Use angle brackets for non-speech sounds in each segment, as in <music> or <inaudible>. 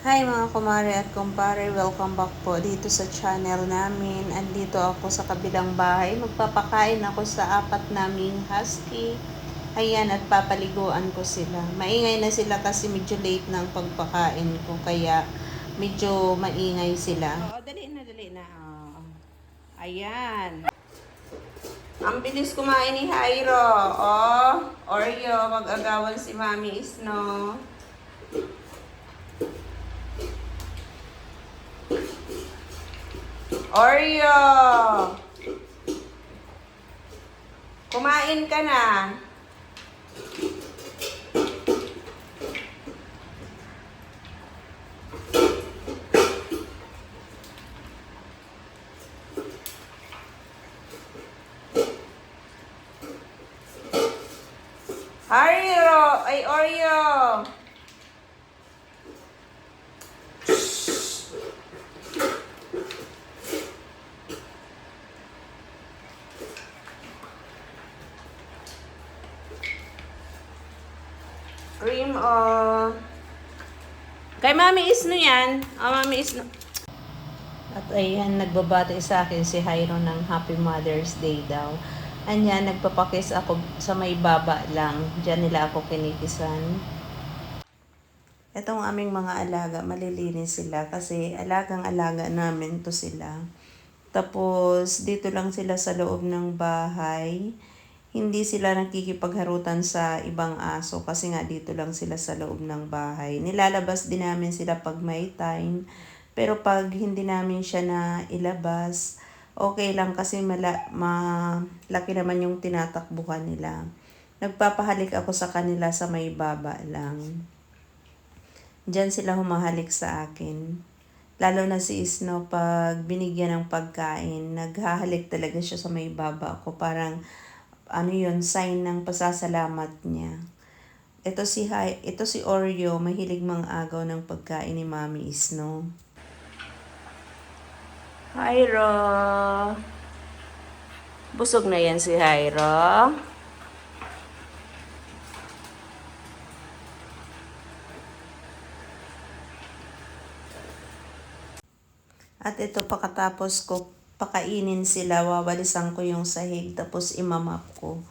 Hi mga kumare at kumpare, welcome back po dito sa channel namin. Andito ako sa kabilang bahay. Magpapakain ako sa apat naming husky. Ayan, at papaliguan ko sila. Maingay na sila kasi medyo late ng pagpakain ko, kaya medyo maingay sila. Oo, dali na, dali na. Oo. Ayan. Ang bilis kumain ni Jairo. Oh, Oreo, mag-agawan si Mami Isno. Oreo! Kumain ka na. Oreo! Ay, Oreo! Cream o... Kay Mami Isno yan. O, Mami Isno. At ayan, nagbabati sa akin si Jairo ng Happy Mother's Day daw. Anya, nagpapakis ako sa may baba lang. Diyan nila ako kinikisan. Itong aming mga alaga, malilinis sila kasi alagang-alaga namin to sila. Tapos, dito lang sila sa loob ng bahay. Hindi sila nakikipagharutan sa ibang aso kasi nga dito lang sila sa loob ng bahay. Nilalabas din namin sila pag may time. Pero pag hindi namin siya na ilabas, okay lang kasi mala, malaki naman yung tinatakbuhan nila. Nagpapahalik ako sa kanila sa may baba lang. Diyan sila humahalik sa akin. Lalo na si Isno, pag binigyan ng pagkain, naghahalik talaga siya sa may baba ko. Parang, ano yun, sign ng pasasalamat niya. Ito si, Hi, ito si Oreo, mahilig mang agaw ng pagkain ni Mami Isno. Hyro! Busog na yan si Hyro. At ito pagkatapos ko pakainin sila, wawalisan ko yung sahig tapos imamap ko.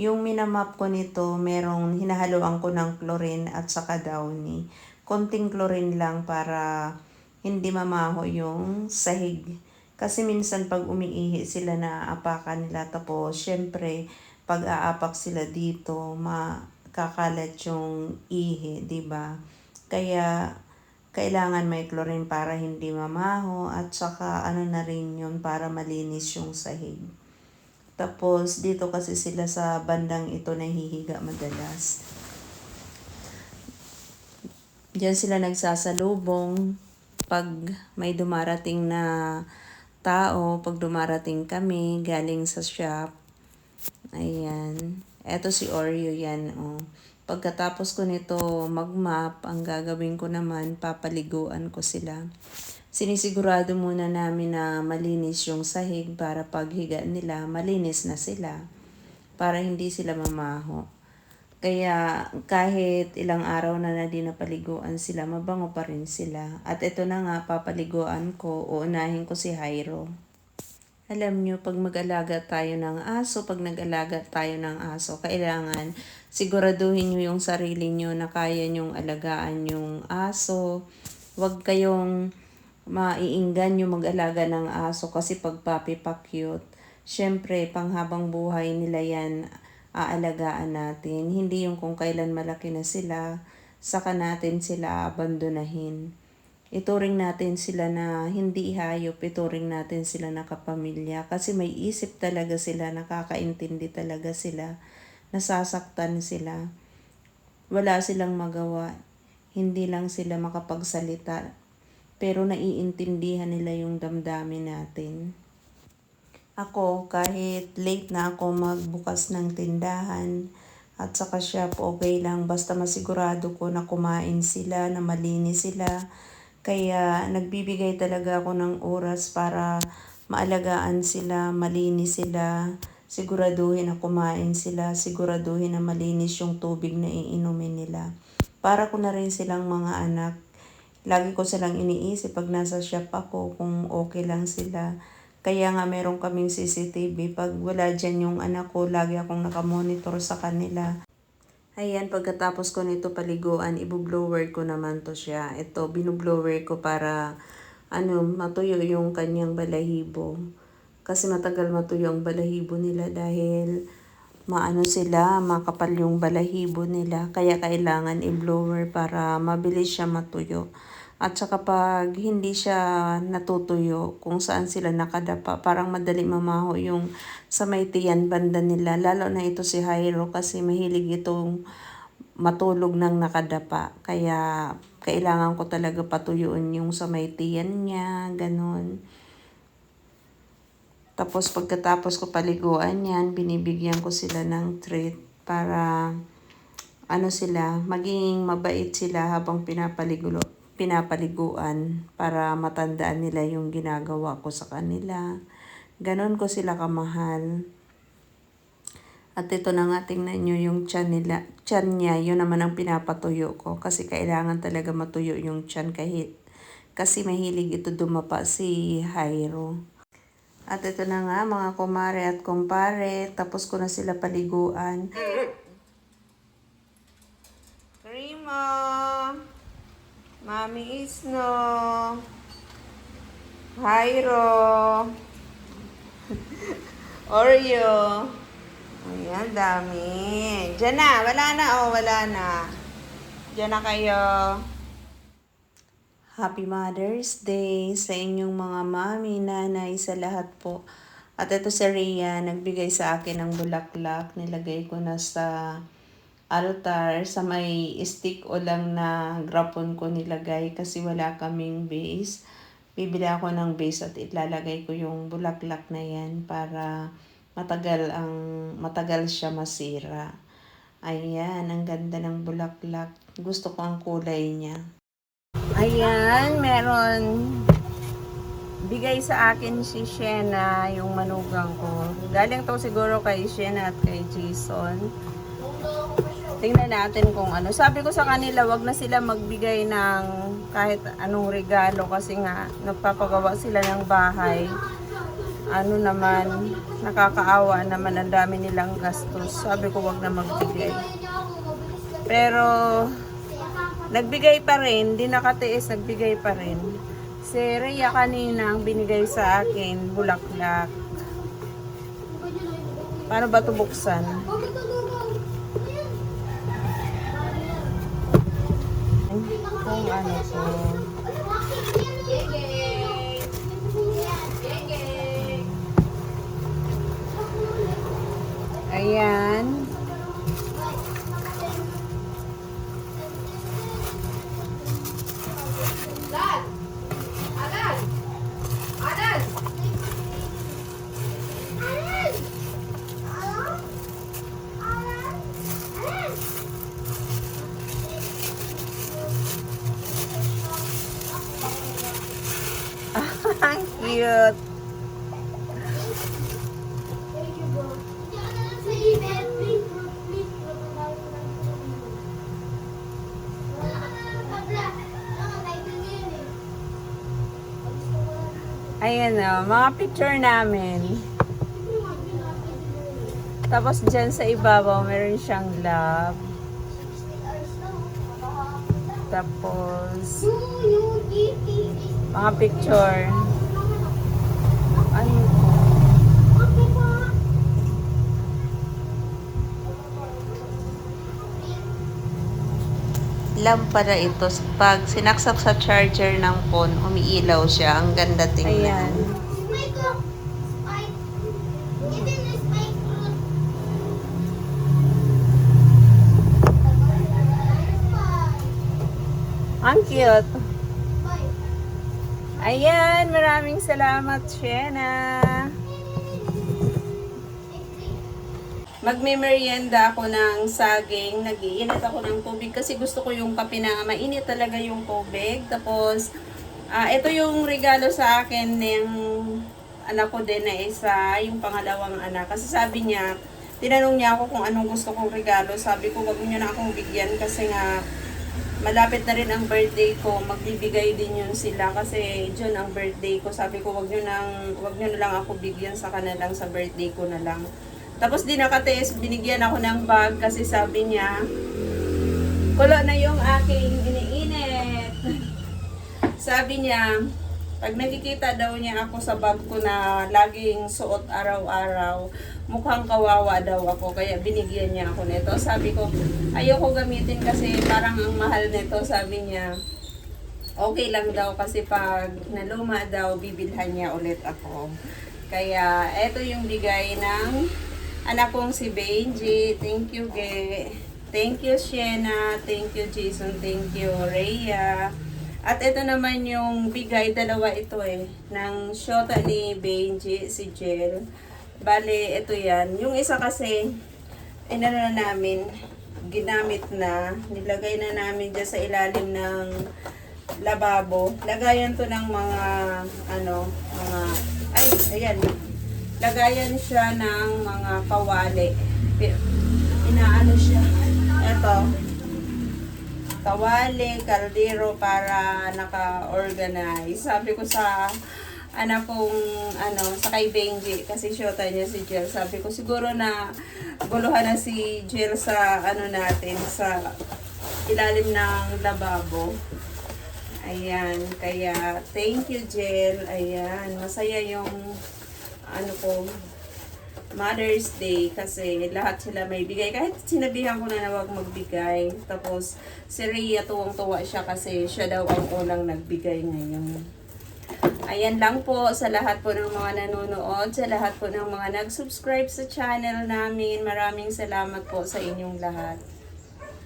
Yung minamap ko nito, merong hinahaluan ko ng chlorine at saka downy. Konting chlorine lang para hindi mamaho yung sahig. Kasi minsan pag umiihi sila na apakan nila tapos syempre pag aapak sila dito makakalat yung ihi, 'di ba? Kaya kailangan may chlorine para hindi mamaho at saka ano na rin yun para malinis yung sahig. Tapos dito kasi sila sa bandang ito nahihiga madalas. Diyan sila nagsasalubong pag may dumarating na tao, pag dumarating kami galing sa shop. Ayan. Eto si Oreo yan, oh. Pagkatapos ko nito mag-map, ang gagawin ko naman, papaliguan ko sila. Sinisigurado muna namin na malinis yung sahig para paghiga nila, malinis na sila. Para hindi sila mamaho. Kaya kahit ilang araw na na di napaliguan sila, mabango pa rin sila. At ito na nga, papaliguan ko, uunahin ko si Jairo. Alam nyo, pag mag-alaga tayo ng aso, pag nag-alaga tayo ng aso, kailangan siguraduhin nyo yung sarili nyo na kaya nyong alagaan yung aso. Huwag kayong maiinggan yung mag-alaga ng aso kasi pag papi pa-cute, syempre, panghabang buhay nila yan, aalagaan natin. Hindi yung kung kailan malaki na sila, saka natin sila abandonahin ituring natin sila na hindi hayop, ituring natin sila na kapamilya. Kasi may isip talaga sila, nakakaintindi talaga sila, nasasaktan sila. Wala silang magawa, hindi lang sila makapagsalita, pero naiintindihan nila yung damdamin natin. Ako, kahit late na ako magbukas ng tindahan, at saka shop, okay lang. Basta masigurado ko na kumain sila, na malinis sila, kaya nagbibigay talaga ako ng oras para maalagaan sila, malinis sila, siguraduhin na kumain sila, siguraduhin na malinis yung tubig na iinumin nila. Para ko na rin silang mga anak, lagi ko silang iniisip pag nasa shop ako kung okay lang sila. Kaya nga meron kaming CCTV. Pag wala dyan yung anak ko, lagi akong nakamonitor sa kanila. Ayan, pagkatapos ko nito paliguan, ibublower ko naman to siya. Ito, binublower ko para ano, matuyo yung kanyang balahibo. Kasi matagal matuyo ang balahibo nila dahil maano sila, makapal yung balahibo nila. Kaya kailangan i-blower para mabilis siya matuyo. At saka pag hindi siya natutuyo, kung saan sila nakadapa, parang madali mamaho yung sa may tiyan banda nila. Lalo na ito si Jairo kasi mahilig itong matulog ng nakadapa. Kaya kailangan ko talaga patuyuin yung sa may tiyan niya, ganun. Tapos pagkatapos ko paliguan yan, binibigyan ko sila ng treat para ano sila, maging mabait sila habang pinapaligulo, pinapaliguan para matandaan nila yung ginagawa ko sa kanila. Ganon ko sila kamahal. At ito na nga, tingnan nyo yung tiyan, nila, tiyan niya, yun naman ang pinapatuyo ko. Kasi kailangan talaga matuyo yung tiyan kahit kasi mahilig ito dumapa si Jairo. At ito na nga mga kumare at kumpare, tapos ko na sila paliguan. Primo! Mami Isno! Jairo! <laughs> Oreo! Ayan, dami. Diyan na, wala na, oh, wala na. Diyan na kayo. Happy Mother's Day sa inyong mga mami, nanay, sa lahat po. At ito si Rhea, nagbigay sa akin ng bulaklak. Nilagay ko na sa altar. Sa may stick o lang na grapon ko nilagay kasi wala kaming base. Bibili ako ng base at ilalagay ko yung bulaklak na yan para matagal ang matagal siya masira. Ayan, ang ganda ng bulaklak. Gusto ko ang kulay niya. Ayan, meron bigay sa akin si Shena yung manugang ko. Galing to siguro kay Shena at kay Jason. Tingnan natin kung ano. Sabi ko sa kanila, wag na sila magbigay ng kahit anong regalo kasi nga nagpapagawa sila ng bahay. Ano naman, nakakaawa naman ang dami nilang gastos. Sabi ko wag na magbigay. Pero nagbigay pa rin, di nakatiis, nagbigay pa rin. Si Rhea kanina ang binigay sa akin, bulaklak. Paano ba ito buksan? Kung ano to. Ayan. Ayan o, mga picture namin. Tapos dyan sa ibabaw, meron siyang love. Tapos, mga picture. Ano to? Lampara ito. Pag sinaksak sa charger ng phone, umiilaw siya. Ang ganda tingnan. Ayan. Ang cute. Ayan, maraming salamat, Shena. Magme-merienda ako ng saging. Nag-iinit ako ng tubig kasi gusto ko yung kape na mainit talaga yung tubig. Tapos, ah ito yung regalo sa akin ng anak ko din na isa, yung pangalawang anak. Kasi sabi niya, tinanong niya ako kung anong gusto kong regalo. Sabi ko, wag niyo na akong bigyan kasi nga malapit na rin ang birthday ko, magbibigay din yun sila kasi June ang birthday ko. Sabi ko, wag nyo, nang, wag nyo na lang ako bigyan sa kanilang sa birthday ko na lang. Tapos di nakatiis, binigyan ako ng bag kasi sabi niya, kulo na yung aking iniinit. <laughs> sabi niya, pag nakikita daw niya ako sa bag ko na laging suot araw-araw, mukhang kawawa daw ako. Kaya binigyan niya ako nito. Sabi ko, ayoko gamitin kasi parang ang mahal nito. Sabi niya, okay lang daw kasi pag naluma daw, bibilhan niya ulit ako. Kaya, eto yung bigay ng anak kong si Benji. Thank you, Ge. Thank you, Shena. Thank you, Jason. Thank you, Rhea. At ito naman yung bigay, dalawa ito eh, ng shota ni Benji, si Jel. Bale, ito yan. Yung isa kasi, inano na namin, ginamit na, nilagay na namin dyan sa ilalim ng lababo. Lagayan to ng mga, ano, mga, ay, ayan. Lagayan siya ng mga kawali. Inaano siya. Ito, kawali, kaldero para naka-organize. Sabi ko sa anak kong ano, sa kay Benji, kasi syota niya si Jill. Sabi ko siguro na guluhan na si Jill sa ano natin, sa ilalim ng lababo. Ayan, kaya thank you Jill. Ayan, masaya yung ano ko, Mother's Day kasi lahat sila may bigay. Kahit sinabihan ko na na wag magbigay. Tapos si Rhea tuwang-tuwa siya kasi siya daw ang unang nagbigay ngayon. Ayan lang po sa lahat po ng mga nanonood, sa lahat po ng mga nag-subscribe sa channel namin. Maraming salamat po sa inyong lahat.